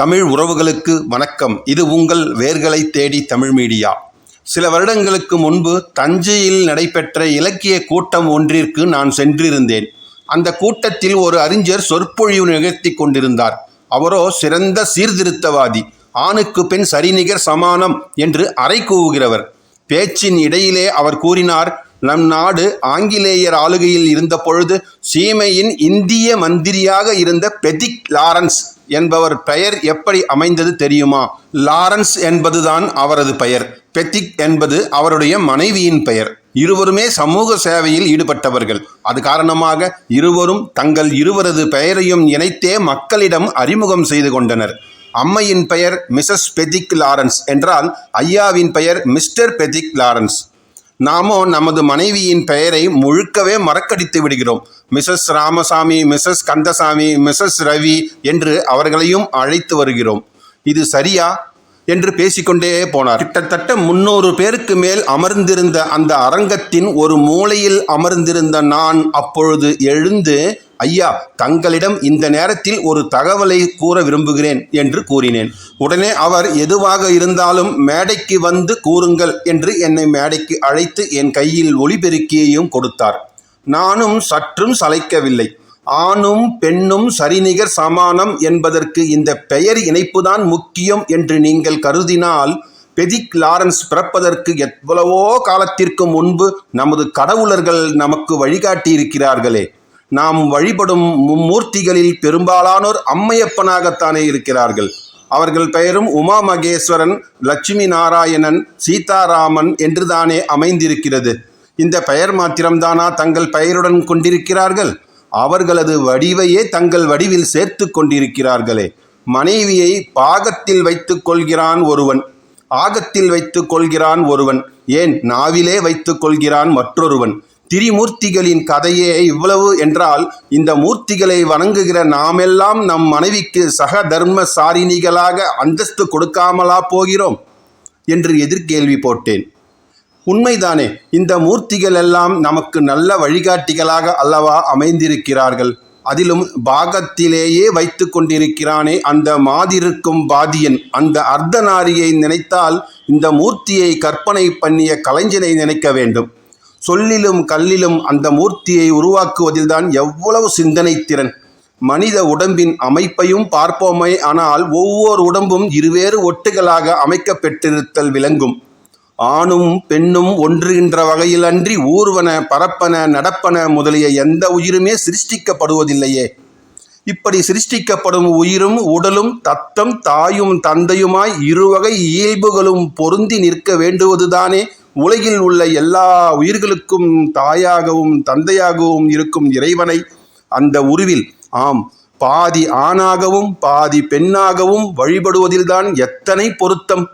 தமிழ் உறவுகளுக்கு வணக்கம். இது உங்கள் வேர்களை தேடி தமிழ் மீடியா. சில வருடங்களுக்கு முன்பு தஞ்சையில் நடைபெற்ற இலக்கிய கூட்டம் ஒன்றிற்கு நான் சென்றிருந்தேன். அந்த கூட்டத்தில் ஒரு அறிஞர் சொற்பொழிவு நிகழ்த்தி கொண்டிருந்தார். அவரோ சிறந்த சீர்திருத்தவாதி ஆணுக்கு பெண் சரிநிகர் சமானம் என்று அறை கூவுகிறவர். பேச்சின் இடையிலே அவர் கூறினார் நம் நாடு ஆங்கிலேயர் ஆளுகையில் இருந்த பொழுது சீமையின் இந்திய மந்திரியாக இருந்த பெதிக் லாரன்ஸ் என்பவர் பெயர் எப்படி அமைந்தது தெரியுமா? லாரன்ஸ் என்பதுதான் அவரது பெயர். பெத்திக் என்பது அவருடைய மனைவியின் பெயர். இருவருமே சமூக சேவையில் ஈடுபட்டவர்கள். அது காரணமாக இருவரும் தங்கள் இருவரது பெயரையும் இணைத்தே மக்களிடம் அறிமுகம் செய்து கொண்டனர். அம்மையின் பெயர் மிசஸ் பெதிக் லாரன்ஸ் என்றால் ஐயாவின் பெயர் மிஸ்டர் பெதிக் லாரன்ஸ். நாமோ நமது மனைவியின் பெயரை முழுக்கவே மறக்கடித்து விடுகிறோம். Mrs Ramasamy Mrs Kandasamy Mrs Ravi என்று அவர்களையும் அழைத்து வருகிறோம். இது சரியா? என்று பேசிக்கொண்டே போனார். கிட்டத்தட்ட முன்னூறு பேருக்கு மேல் அமர்ந்திருந்த அந்த அரங்கத்தின் ஒரு மூலையில் அமர்ந்திருந்த நான் அப்பொழுது எழுந்து ஐயா தங்களிடம் இந்த நேரத்தில் ஒரு தகவலை கூற விரும்புகிறேன் என்று கூறினேன். உடனே அவர் எதுவாக இருந்தாலும் மேடைக்கு வந்து கூறுங்கள் என்று என்னை மேடைக்கு அழைத்து என் கையில் ஒளிபெருக்கியையும் கொடுத்தார். நானும் சற்றும் சளைக்கவில்லை. ஆணும் பெண்ணும் சரிநிகர் சமானம் என்பதற்கு இந்த பெயர் இணைப்புதான் முக்கியம் என்று நீங்கள் கருதினால் பெதிக் லாரன்ஸ் பிறப்பதற்கு எவ்வளவோ காலத்திற்கு முன்பு நமது கடவுளர்கள் நமக்கு வழிகாட்டி இருக்கிறார்களே நாம் வழிபடும் மும்மூர்த்திகளில் பெரும்பாலானோர் அம்மையப்பனாகத்தானே இருக்கிறார்கள். அவர்கள் பெயரும் உமா மகேஸ்வரன் லட்சுமி நாராயணன் சீதாராமன் என்றுதானே அமைந்திருக்கிறது. இந்த பெயர் மாத்திரம்தானா தங்கள் பெயருடன் கொண்டிருக்கிறார்கள்? அவர்களது வடிவையே தங்கள் வடிவில் சேர்த்து கொண்டிருக்கிறார்களே. மனைவியை பாகத்தில் வைத்துக் கொள்கிறான் ஒருவன். ஆகத்தில் வைத்துக் கொள்கிறான் ஒருவன். ஏன் நாவிலே வைத்துக் கொள்கிறான் மற்றொருவன். திரிமூர்த்திகளின் கதையே இவ்வளவு என்றால் இந்த மூர்த்திகளை வணங்குகிற நாமெல்லாம் நம் மனைவிக்கு சக தர்ம சாரிணிகளாக அந்தஸ்து கொடுக்காமலா போகிறோம்? என்று எதிர்கேள்வி போட்டேன். உண்மைதானே இந்த மூர்த்திகள் எல்லாம் நமக்கு நல்ல வழிகாட்டிகளாக அல்லவா அமைந்திருக்கிறார்கள்? அதிலும் பாகத்திலேயே வைத்து கொண்டிருக்கிறானே அந்த மாதிருக்கும் பாதியன் அந்த அர்த்தநாரியை நினைத்தால் இந்த மூர்த்தியை கற்பனை பண்ணிய கலைஞனை நினைக்க வேண்டும். சொல்லிலும் கல்லிலும் அந்த மூர்த்தியை உருவாக்குவதில்தான் எவ்வளவு சிந்தனை திறன். மனித உடம்பின் அமைப்பையும் பார்ப்போமே ஆனால் ஒவ்வொரு உடம்பும் இருவேறு ஒட்டுகளாக அமைக்கப்பெற்றிருத்தல் விளங்கும். ஆணும் பெண்ணும் ஒன்றுகின்ற வகையில் அன்றி ஊர்வன பரப்பன நடப்பன முதலிய எந்த உயிருமே சிருஷ்டிக்கப்படுவதில்லையே. இப்படி சிருஷ்டிக்கப்படும் உயிரும் உடலும் தத்தம் தாயும் தந்தையுமாய் இருவகை இயல்புகளும் பொருந்தி நிற்க வேண்டுவதுதானே உலகில் உள்ள எல்லா உயிர்களுக்கும் தாயாகவும் தந்தையாகவும் இருக்கும் இறைவனை அந்த உருவில் ஆம் பாதி ஆணாகவும் பாதி பெண்ணாகவும் வழிபடுவதில்தான் எத்தனை பொருத்தம்.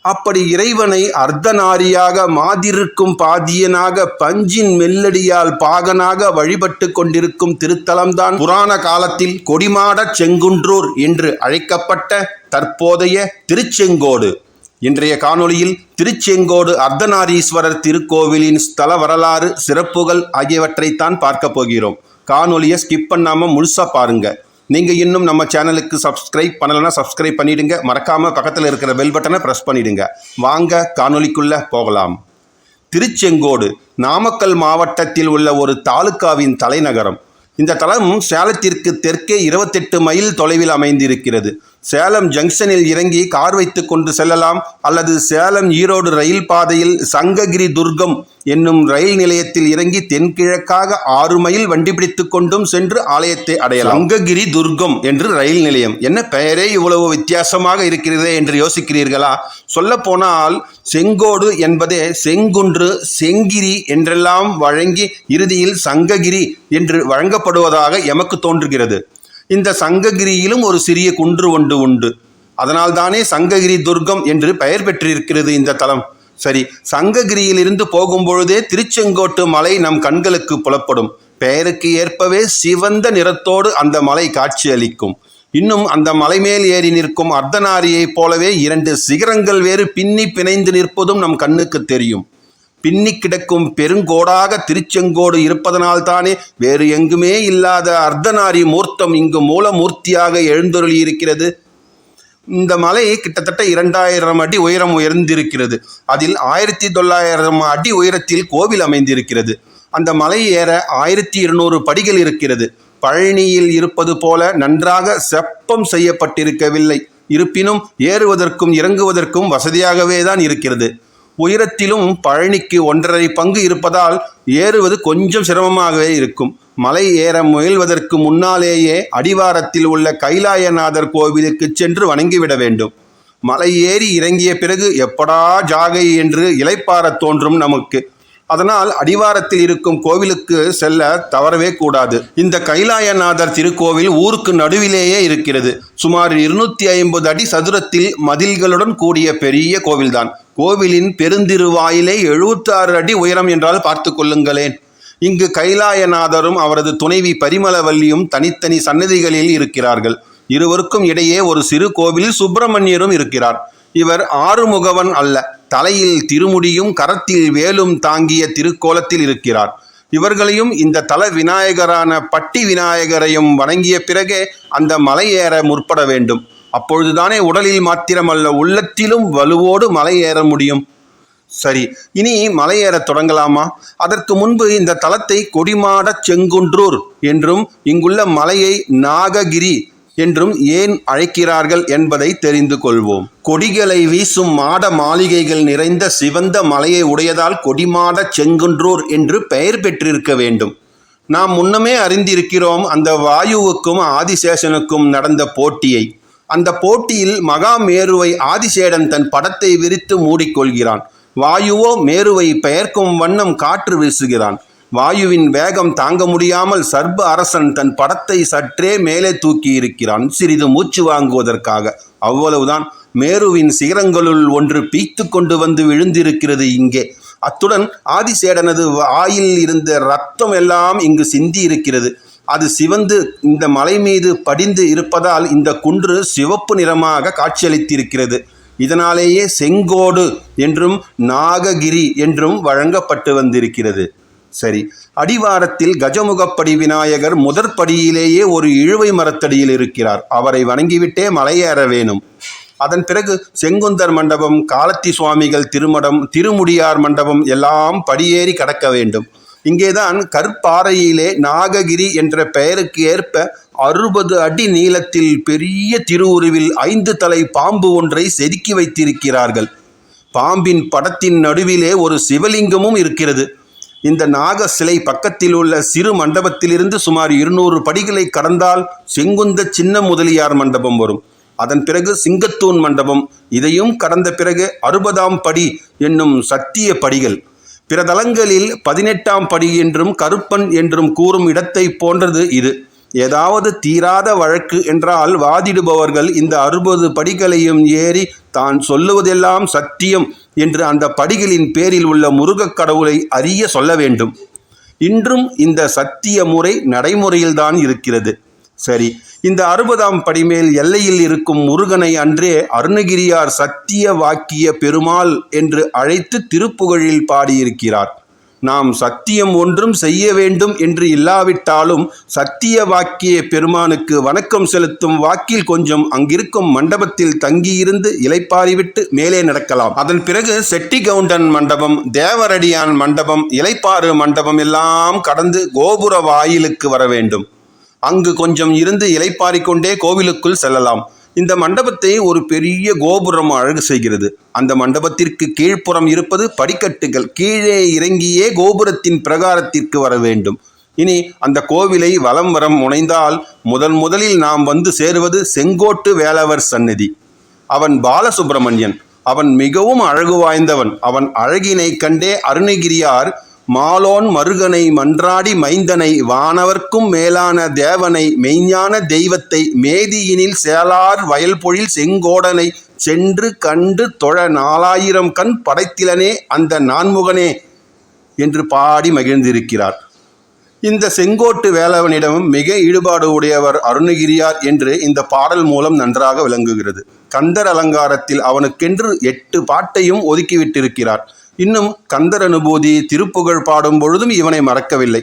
அப்படி இறைவனை அர்த்தநாரியாக மாதிருக்கும் பாதியனாக பஞ்சின் மெல்லடியால் பாகனாக வழிபட்டு கொண்டிருக்கும் திருத்தலம்தான் புராண காலத்தில் கொடிமாடச் செங்குன்றூர் என்று அழைக்கப்பட்ட தற்போதைய திருச்செங்கோடு. இன்றைய காணொளியில் திருச்செங்கோடு அர்த்தநாரீஸ்வரர் திருக்கோவிலின் ஸ்தல வரலாறு சிறப்புகள் ஆகியவற்றைத்தான் பார்க்க போகிறோம். காணொலியை ஸ்கிப் பண்ணாமல் முழுசாக பாருங்கள் நீங்கள் இன்னும் நம்ம சேனலுக்கு சப்ஸ்கிரைப் பண்ணலைன்னா சப்ஸ்கிரைப் பண்ணிவிடுங்க மறக்காமல் பக்கத்தில் இருக்கிற பெல் பட்டனை ப்ரெஸ் பண்ணிவிடுங்க வாங்க காணொலிக்குள்ளே போகலாம். திருச்செங்கோடு நாமக்கல் மாவட்டத்தில் உள்ள ஒரு தாலுக்காவின் தலைநகரம். இந்த தளம் சேலத்திற்கு தெற்கே இருபத்தெட்டு மைல் தொலைவில் அமைந்திருக்கிறது. சேலம் ஜங்ஷனில் இறங்கி கார் வைத்து கொண்டு செல்லலாம் அல்லது சேலம் ஈரோடு ரயில் பாதையில் சங்ககிரி துர்கம் என்னும் ரயில் நிலையத்தில் இறங்கி தென்கிழக்காக ஆறு மைல் வண்டி பிடித்து கொண்டும் சென்று ஆலயத்தை அடையலாம். சங்ககிரி துர்கம் என்று ரயில் நிலையம். என்ன பெயரே இவ்வளவு வித்தியாசமாக இருக்கிறதே என்று யோசிக்கிறீர்களா? சொல்லப்போனால் செங்கோடு என்பதே செங்குன்று செங்கிரி என்றெல்லாம் வழங்கி இறுதியில் சங்ககிரி என்று வழங்கப்படுவதாக எமக்கு தோன்றுகிறது. இந்த சங்ககிரியிலும் ஒரு சிறிய குன்று ஒன்று உண்டு. அதனால்தானே சங்ககிரி துர்க்கம் என்று பெயர் பெற்றிருக்கிறது இந்த தலம். சரி சங்ககிரியிலிருந்து போகும்பொழுதே திருச்செங்கோட்டு மலை நம் கண்களுக்கு புலப்படும். பெயருக்கு ஏற்பவே சிவந்த நிறத்தோடு அந்த மலை காட்சியளிக்கும் இன்னும் அந்த மலை மேல் ஏறி நிற்கும் அர்த்தநாரியைப் போலவே இரண்டு சிகரங்கள் வேறு பின்னி பிணைந்து நிற்பதும் நம் கண்ணுக்கு தெரியும். பின்னி கிடக்கும் பெருங்கோடாக திருச்செங்கோடு இருப்பதனால்தானே வேறு எங்குமே இல்லாத அர்த்தநாரி மூர்த்தம் இங்கு மூலமூர்த்தியாக எழுந்தருளியிருக்கிறது. இந்த மலை கிட்டத்தட்ட இரண்டாயிரம் அடி உயரம் உயர்ந்திருக்கிறது. அதில் ஆயிரத்தி தொள்ளாயிரம் அடி உயரத்தில் கோவில் அமைந்திருக்கிறது. அந்த மலை ஏற ஆயிரத்தி இருநூறு படிகள் இருக்கிறது. பழனியில் இருப்பது போல நன்றாக செப்பம் செய்யப்பட்டிருக்கவில்லை. இருப்பினும் ஏறுவதற்கும் இறங்குவதற்கும் வசதியாகவே தான் இருக்கிறது. உயரத்திலும் பழனிக்கு ஒன்றரை பங்கு இருப்பதால் ஏறுவது கொஞ்சம் சிரமமாகவே இருக்கும். மலை ஏற முயல்வதற்கு முன்னாலேயே அடிவாரத்தில் உள்ள கைலாயநாதர் கோவிலுக்கு சென்று வணங்கிவிட வேண்டும். மலை ஏறி இறங்கிய பிறகு எப்படா ஜாகை என்று இலைப்பார தோன்றும் நமக்கு. அதனால் அடிவாரத்தில் இருக்கும் கோவிலுக்கு செல்ல தவறவே கூடாது. இந்த கைலாயநாதர் திருக்கோவில் ஊருக்கு நடுவிலேயே இருக்கிறது. சுமார் இருநூத்தி ஐம்பது அடி சதுரத்தில் மதில்களுடன் கூடிய பெரிய கோவில்தான். கோவிலின் பெருந்திருவாயிலே 76 அடி உயரம் என்றால் பார்த்து கொள்ளுங்களேன். இங்கு கைலாயநாதரும் அவரது துணைவி பரிமளவல்லியும் தனித்தனி சன்னதிகளில் இருக்கிறார்கள். இருவருக்கும் இடையே ஒரு சிறு கோவிலில் சுப்பிரமணியரும் இருக்கிறார். இவர் ஆறுமுகவன் அல்ல தலையில் திருமுடியும் கரத்தில் வேலும் தாங்கிய திருக்கோலத்தில் இருக்கிறார். இவர்களையும் இந்த தல விநாயகரான பட்டி விநாயகரையும் வணங்கிய பிறகே அந்த மலையேற முற்பட வேண்டும். அப்பொழுதுதானே உடலில் மாத்திரமல்ல உள்ளத்திலும் வலுவோடு மலை ஏற முடியும். சரி இனி மலையேறத் தொடங்கலாமா? அதற்கு முன்பு இந்த தலத்தை கொடிமாடச் செங்குன்றூர் என்றும் இங்குள்ள மலையை நாககிரி என்றும் ஏன் அழைக்கிறார்கள் என்பதை தெரிந்து கொள்வோம். கொடிகளை வீசும் மாட மாளிகைகள் நிறைந்த சிவந்த மலையை உடையதால் கொடிமாடச் செங்குன்றூர் என்று பெயர் பெற்றிருக்க வேண்டும். நாம் முன்னமே அறிந்திருக்கிறோம் அந்த வாயுவுக்கும் ஆதிசேஷனுக்கும் நடந்த போட்டியை. அந்த போட்டியில் மகாமேருவை ஆதிசேடன் தன் படத்தை விரித்து மூடிக்கொள்கிறான். வாயுவோ மேருவை பெயர்க்கும் வண்ணம் காற்று வீசுகிறான். வாயுவின் வேகம் தாங்க முடியாமல் சர்ப அரசன் தன் படத்தை சற்றே மேலே தூக்கி இருக்கிறான். சிறிது மூச்சு வாங்குவதற்காக. அவ்வளவுதான். மேருவின் சிகரங்களுள் ஒன்று பீத்து கொண்டு வந்து விழுந்திருக்கிறது இங்கே. அத்துடன் ஆதிசேடனது வாயில் இருந்த ரத்தம் எல்லாம் இங்கு சிந்தி இருக்கிறது அது சிவந்து இந்த மலை மீது படிந்து இருப்பதால் இந்த குன்று சிவப்பு நிறமாக காட்சியளித்திருக்கிறது. இதனாலேயே செங்கோடு என்றும் நாககிரி என்றும் வழங்கப்பட்டு வந்திருக்கிறது. சரி அடிவாரத்தில் கஜமுகப்படி விநாயகர் முதற் படியிலேயே ஒரு இழுவை மரத்தடியில் இருக்கிறார். அவரை வணங்கிவிட்டே மலையேற வேணும். அதன் பிறகு செங்குந்தர் மண்டபம் காலத்தி சுவாமிகள் திருமடம் திருமுடியார் மண்டபம் எல்லாம் படியேறி கடக்க வேண்டும். இங்கேதான் கற்பாறையிலே நாககிரி என்ற பெயருக்கு ஏற்ப அறுபது அடி நீளத்தில் பெரிய திருவுருவில் ஐந்து தலை பாம்பு ஒன்றை செதுக்கி வைத்திருக்கிறார்கள். பாம்பின் படத்தின் நடுவிலே ஒரு சிவலிங்கமும் இருக்கிறது. இந்த நாக சிலை பக்கத்தில் உள்ள சிறு மண்டபத்திலிருந்து சுமார் இருநூறு படிகளை கடந்தால் செங்குந்த சின்ன முதலியார் மண்டபம் வரும். அதன் பிறகு சிங்கத்தூன் மண்டபம். இதையும் கடந்த பிறகு அறுபதாம் படி என்னும் சத்திய படிகள். பிற தலங்களில் பதினெட்டாம் படி என்றும் கருப்பன் என்றும் கூறும் இடத்தை போன்றது இது. ஏதாவது தீராத வழக்கு என்றால் வாதிடுபவர்கள் இந்த அறுபது படிகளையும் ஏறி தான் சொல்லுவதெல்லாம் சத்தியம் என்று அந்த படிகளின் பேரில் உள்ள முருகக் கடவுளை அறிய சொல்ல வேண்டும். இன்றும் இந்த சத்திய முறை நடைமுறையில்தான் இருக்கிறது. சரி இந்த அறுபதாம் படிமேல் எல்லையில் இருக்கும் முருகனை அன்றே அருணகிரியார் சத்திய வாக்கிய பெருமாள் என்று அழைத்து திருப்புகழில் பாடியிருக்கிறார். நாம் சத்தியம் ஒன்றும் செய்ய வேண்டும் என்று இல்லாவிட்டாலும் சத்திய வாக்கிய பெருமானுக்கு வணக்கம் செலுத்தும் வாக்கில் கொஞ்சம் அங்கிருக்கும் மண்டபத்தில் தங்கியிருந்து இலைப்பாரிவிட்டு மேலே நடக்கலாம். அதன் பிறகு செட்டி கவுண்டன் மண்டபம் தேவரடியான் மண்டபம் இலைப்பாறு மண்டபம் எல்லாம் கடந்து கோபுர வாயிலுக்கு வர வேண்டும். அங்கு கொஞ்சம் இருந்து இலைப்பாரிக்கொண்டே கோவிலுக்குள் செல்லலாம். இந்த மண்டபத்தை ஒரு பெரிய கோபுரம் அழகு செய்கிறது. அந்த மண்டபத்திற்கு கீழ்ப்புறம் இருப்பது படிக்கட்டுகள். கீழே இறங்கியே கோபுரத்தின் பிரகாரத்திற்கு வர வேண்டும். இனி அந்த கோவிலை வலம் வரம் முனைந்தால் முதன் முதலில் நாம் வந்து சேருவது செங்கோட்டு வேலவர் சந்நிதி. அவன் பாலசுப்பிரமணியன் அவன் மிகவும் அழகு வாய்ந்தவன். அவன் அழகினை கண்டே அருணகிரியார் மாலோன் மருகனை மன்றாடி மைந்தனை வானவர்க்கும் மேலான தேவனை மெய்ஞான தெய்வத்தை மேதியினில் சேலார் வயல்பொழில் செங்கோடனை சென்று கண்டு தொழ நாலாயிரம் கண் படைத்திலனே அந்த நான்முகனே என்று பாடி மகிழ்ந்திருக்கிறார். இந்த செங்கோட்டு வேலவனிடம் மிக ஈடுபாடு உடையவர் அருணகிரியார் என்று இந்த பாடல் மூலம் நன்றாக விளங்குகிறது. கந்தர் அலங்காரத்தில் அவனுக்கென்று எட்டு பாட்டையும் ஒதுக்கிவிட்டிருக்கிறார் இன்னும் கந்தர் அனுபூதி திருப்புகழ் பாடும் பொழுதும் இவனை மறக்கவில்லை.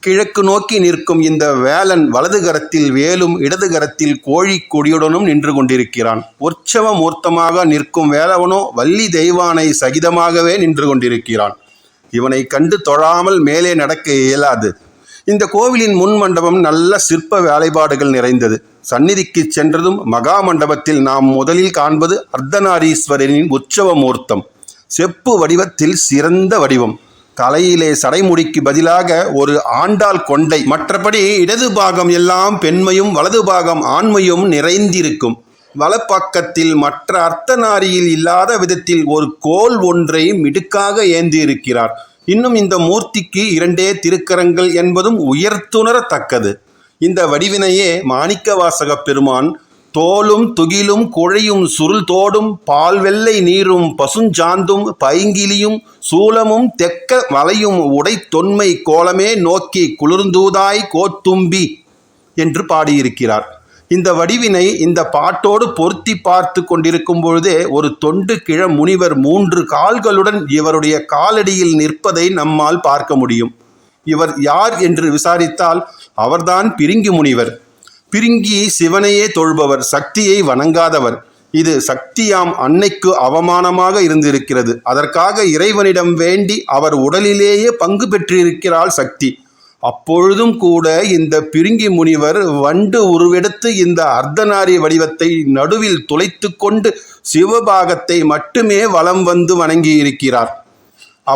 கிழக்கு நோக்கி நிற்கும் இந்த வேலன் வலது கரத்தில் வேலும் இடது கரத்தில் கோழி கொடியுடனும் நின்று கொண்டிருக்கிறான். உற்சவ மூர்த்தமாக நிற்கும் வேலவனோ வள்ளி தெய்வானை சகிதமாகவே நின்று கொண்டிருக்கிறான். இவனை கண்டு தொழாமல் மேலே நடக்க இயலாது. இந்த கோவிலின் முன் மண்டபம் நல்ல சிற்ப வேலைப்பாடுகள் நிறைந்தது. சந்நிதிக்கு சென்றதும் மகா மண்டபத்தில் நாம் முதலில் காண்பது அர்த்தநாரீஸ்வரனின் உற்சவ மூர்த்தம். செப்பு வடிவத்தில் சிறந்த வடிவம். தலையிலே சடைமுடிக்கு பதிலாக ஒரு ஆண்டாள் கொண்டை. மற்றபடி இடது பாகம் எல்லாம் பெண்மையும் வலது பாகம் ஆண்மையும் நிறைந்திருக்கும். வலப்பக்கத்தில் மற்ற அர்த்தநாரியில் இல்லாத விதத்தில் ஒரு கோல் ஒன்றை மிடுக்காக ஏந்தியிருக்கிறார் இன்னும் இந்த மூர்த்திக்கு இரண்டே திருக்கரங்கள் என்பதும் உயர்த்துணரத்தக்கது. இந்த வடிவினையே மாணிக்கவாசக பெருமான் தோலும் துகிலும் குழையும் சுருள் தோடும் பால் வெள்ளை நீரும் பசுஞ்சாந்தும் பைங்கிலியும் சூலமும் தெக்க வலையும் உடை தொன்மை கோலமே நோக்கி குளிர்ந்தூதாய் கோத்தும்பி என்று பாடியிருக்கிறார். இந்த வடிவினை இந்த பாட்டோடு பொருத்தி பார்த்து கொண்டிருக்கும் பொழுதே ஒரு தொண்டு கிழ முனிவர் மூன்று கால்களுடன் இவருடைய காலடியில் நிற்பதை நம்மால் பார்க்க முடியும். இவர் யார் என்று விசாரித்தால் அவர்தான் பிரிங்கி முனிவர். பிரிங்கி சிவனையே தொழுபவர் சக்தியை வணங்காதவர். இது சக்தியாம் அன்னைக்கு அவமானமாக இருந்திருக்கிறது. அதற்காக இறைவனிடம் வேண்டி அவர் உடலிலேயே பங்கு பெற்றிருக்கிறாள் சக்தி. அப்பொழுதும் கூட இந்த பிரிங்கி முனிவர் வண்டு உருவெடுத்து இந்த அர்த்தநாரி வடிவத்தை நடுவில் துளைத்து கொண்டு சிவபாகத்தை மட்டுமே வலம் வந்து வணங்கியிருக்கிறார்.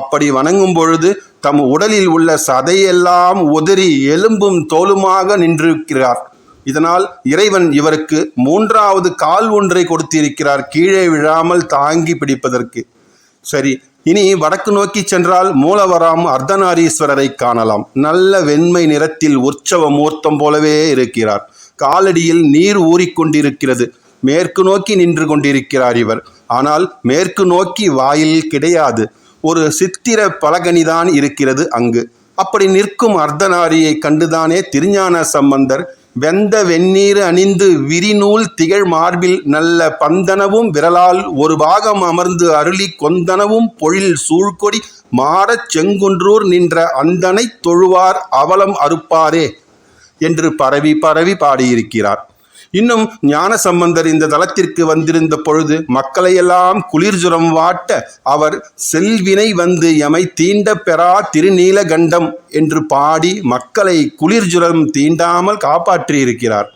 அப்படி வணங்கும் பொழுது தம் உடலில் உள்ள சதையெல்லாம் உதறி எலும்பும் தோலுமாக நின்றிருக்கிறார். இதனால் இறைவன் இவருக்கு மூன்றாவது கால் ஒன்றை கொடுத்திருக்கிறார். கீழே விழாமல் தாங்கி பிடிப்பதற்கு. சரி இனி வடக்கு நோக்கி சென்றால் மூலவராம் அர்த்தநாரீஸ்வரரை காணலாம். நல்ல வெண்மை நிறத்தில் உற்சவ மூர்த்தம் போலவே இருக்கிறார். காலடியில் நீர் ஊறிக்கொண்டிருக்கிறது மேற்கு நோக்கி நின்று கொண்டிருக்கிறார் இவர். ஆனால் மேற்கு நோக்கி வாயில் கிடையாது. ஒரு சித்திர பலகனிதான் இருக்கிறது அங்கு. அப்படி நிற்கும் அர்த்தநாரியை கண்டுதானே திருஞான சம்பந்தர் வெந்த வெந்நீர் அணிந்து விரிநூல் திகழ் மார்பில் நல்ல பந்தனவும் விரலால் ஒரு பாகம் அமர்ந்து அருளி கொந்தனவும் பொழில் சூழ்கொடி மாறச் செங்குன்றூர் நின்ற அந்தனை தொழுவார் அவலம் அறுப்பாரே என்று பரவி பரவி பாடியிருக்கிறார். இன்னும் ஞான சம்பந்தர் இந்த தலத்திற்கு வந்திருந்த பொழுது மக்களையெல்லாம் குளிர்ஜுரம் வாட்ட அவர் செல்வினை வந்து எமை தீண்ட பெறா திருநீலகண்டம் என்று பாடி மக்களை குளிர்ஜுரம் தீண்டாமல் காப்பாற்றியிருக்கிறார்.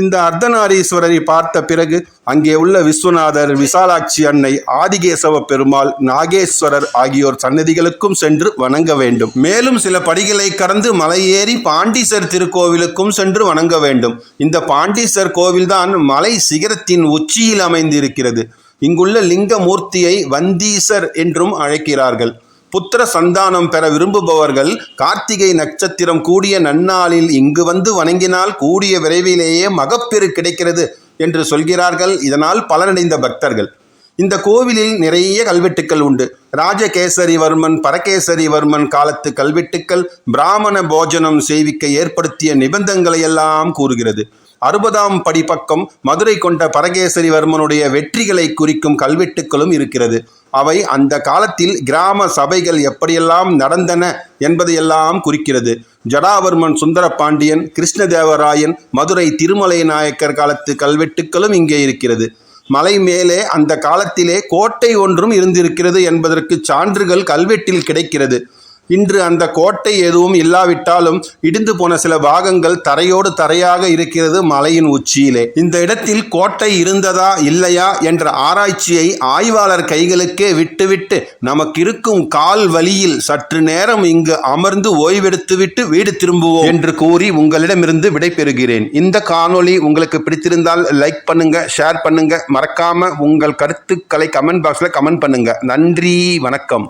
இந்த அர்த்தநாரீஸ்வரரை பார்த்த பிறகு அங்கே உள்ள விஸ்வநாதர் விசாலாட்சி அன்னை ஆதிகேசவ பெருமாள் நாகேஸ்வரர் ஆகியோர் சன்னதிகளுக்கும் சென்று வணங்க வேண்டும். மேலும் சில படிகளை கடந்து மலையேறி பாண்டீசர் திருக்கோவிலுக்கும் சென்று வணங்க வேண்டும். இந்த பாண்டீசர் கோவில்தான் மலை சிகரத்தின் உச்சியில் அமைந்திருக்கிறது. இங்குள்ள லிங்க மூர்த்தியை வந்தீசர் என்றும் அழைக்கிறார்கள். புத்திர சந்தானம் பெற விரும்புபவர்கள் கார்த்திகை நட்சத்திரம் கூடிய நன்னாளில் இங்கு வந்து வணங்கினால் கூடிய விரைவிலேயே மகப்பெரு கிடைக்கிறது என்று சொல்கிறார்கள். இதனால் பலனடைந்த பக்தர்கள். இந்த கோவிலில் நிறைய கல்வெட்டுக்கள் உண்டு. ராஜகேசரிவர்மன் பரகேசரிவர்மன் காலத்து கல்வெட்டுக்கள் பிராமண போஜனம் செய்விக்க ஏற்படுத்திய நிபந்தங்களை எல்லாம் கூறுகிறது. அறுபதாம் படிப்பக்கம் மதுரை கொண்ட பரகேசரிவர்மனுடைய வெற்றிகளை குறிக்கும் கல்வெட்டுக்களும் இருக்கிறது. அவை அந்த காலத்தில் கிராம சபைகள் எப்படியெல்லாம் நடந்தன என்பதையெல்லாம் குறிக்கிறது. ஜடாவர்மன் சுந்தர பாண்டியன் கிருஷ்ணதேவராயன் மதுரை திருமலை நாயக்கர் காலத்து கல்வெட்டுக்களும் இங்கே இருக்கிறது. மலை மேலே அந்த காலத்திலே கோட்டை ஒன்றும் இருந்திருக்கிறது என்பதற்கு சான்றுகள் கல்வெட்டில் கிடைக்கிறது. இன்று அந்த கோட்டை எதுவும் இல்லாவிட்டாலும் இடிந்து போன சில பாகங்கள் தரையோடு தரையாக இருக்கிறது மலையின் உச்சியிலே. இந்த இடத்தில் கோட்டை இருந்ததா இல்லையா என்ற ஆராய்ச்சியை ஆய்வாளர் கைகளுக்கே விட்டுவிட்டு நமக்கு இருக்கும் கால் வழியில் சற்று நேரம் இங்கு அமர்ந்து ஓய்வெடுத்துவிட்டு வீடு திரும்புவோம் என்று கூறி உங்களிடமிருந்து விடைபெறுகிறேன் இந்த காணொளி உங்களுக்கு பிடித்திருந்தால் லைக் பண்ணுங்க ஷேர் பண்ணுங்க. மறக்காம உங்கள் கருத்துக்களை கமெண்ட் பாக்ஸில் கமெண்ட் பண்ணுங்க. நன்றி வணக்கம்.